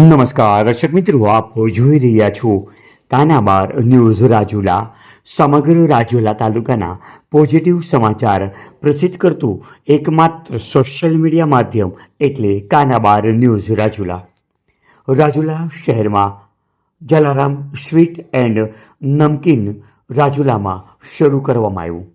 નમસ્કાર, દર્શક મિત્રો, આપ જોઈ રહ્યા છો કાનાબાર ન્યૂઝ રાજુલા. સમગ્ર રાજુલા તાલુકાના પોઝિટિવ સમાચાર પ્રસિદ્ધ કરતું એકમાત્ર સોશિયલ મીડિયા માધ્યમ એટલે કાનાબાર ન્યૂઝ રાજુલા. રાજુલા શહેરમાં જલારામ સ્વીટ એન્ડ નમકીન રાજુલામાં શરૂ કરવામાં આવ્યું.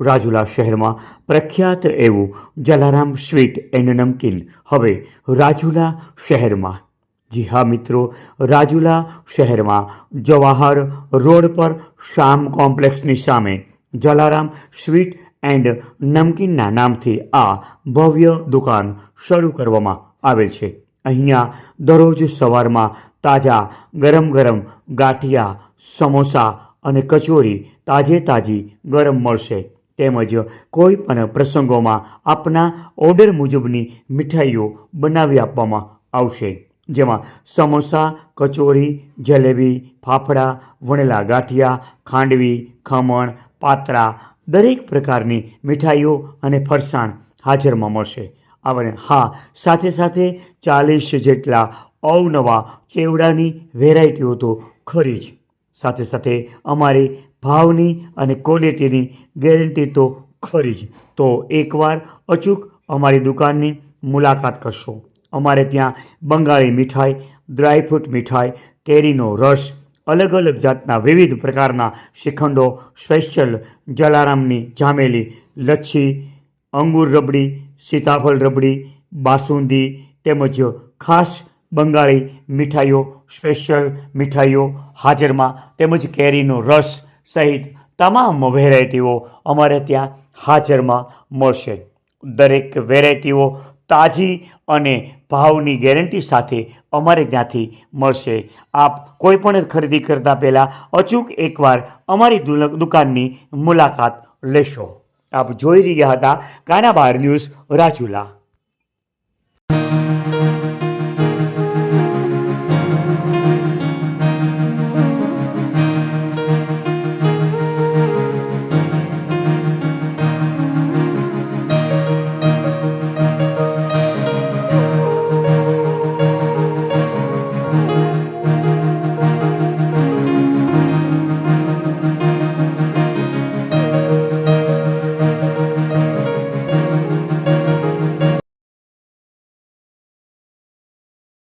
રાજુલા શહેરમાં પ્રખ્યાત એવું જલારામ સ્વીટ એન્ડ નમકીન. હવે રાજુલા શહેરમાં જી હા, મિત્રો. રાજુલા શહેરમાં જવાહર રોડ પર શામ કોમ્પ્લેક્સની સામે જલારામ સ્વીટ એન્ડ નમકીનના નામથી આ ભવ્ય દુકાન શરૂ કરવામાં આવેલ છે. અહીંયા દરરોજ સવારમાં તાજા ગરમ ગરમ ગાંઠિયા, સમોસા અને કચોરી તાજે તાજી ગરમ મળશે. તેમજ કોઈ પણ પ્રસંગોમાં આપના ઓર્ડર મુજબની મીઠાઈઓ બનાવી આપવામાં આવશે. જેમાં સમોસા, કચોરી, જલેબી, ફાફડા, વણેલા ગાંઠિયા, ખાંડવી, ખમણ, પાતરા દરેક પ્રકારની મીઠાઈઓ અને ફરસાણ હાજરમાં મળશે. અને હા, સાથે સાથે ચાલીસ જેટલા અવનવા ચેવડાની વેરાયટીઓ તો ખરી જ. સાથે સાથે અમારી ભાવની અને ક્વોલિટીની ગેરંટી તો ખરી જ. તો એકવાર અચૂક અમારી દુકાનની મુલાકાત કરશો. અમારે ત્યાં બંગાળી મીઠાઈ ડ્રાયફ્રૂટ મીઠાઈ, કેરીનો રસ, અલગ અલગ જાતના વિવિધ પ્રકારના શ્રીખંડો, સ્પેશિયલ જલારામની જામેલી, લચ્છી, અંગુર રબડી, સીતાફળ રબડી, બાસુંદી તેમજ ખાસ બંગાળી મીઠાઈઓ, સ્પેશિયલ મીઠાઈઓ હાજરમાં તેમજ કેરીનો રસ સહિત તમામ વેરાયટીઓ અમારે ત્યાં હાજરમાં મળશે. દરેક વેરાયટીઓ તાજી અને ભાવની ગેરંટી સાથે અમારે ત્યાંથી મળશે. આપ કોઈ પણ ખરીદી કરતાં પહેલાં અચૂક એકવાર અમારી દુકાનની મુલાકાત લેશો. આપ જોઈ રહ્યા હતા કાનાબાર ન્યૂઝ રાજુલા.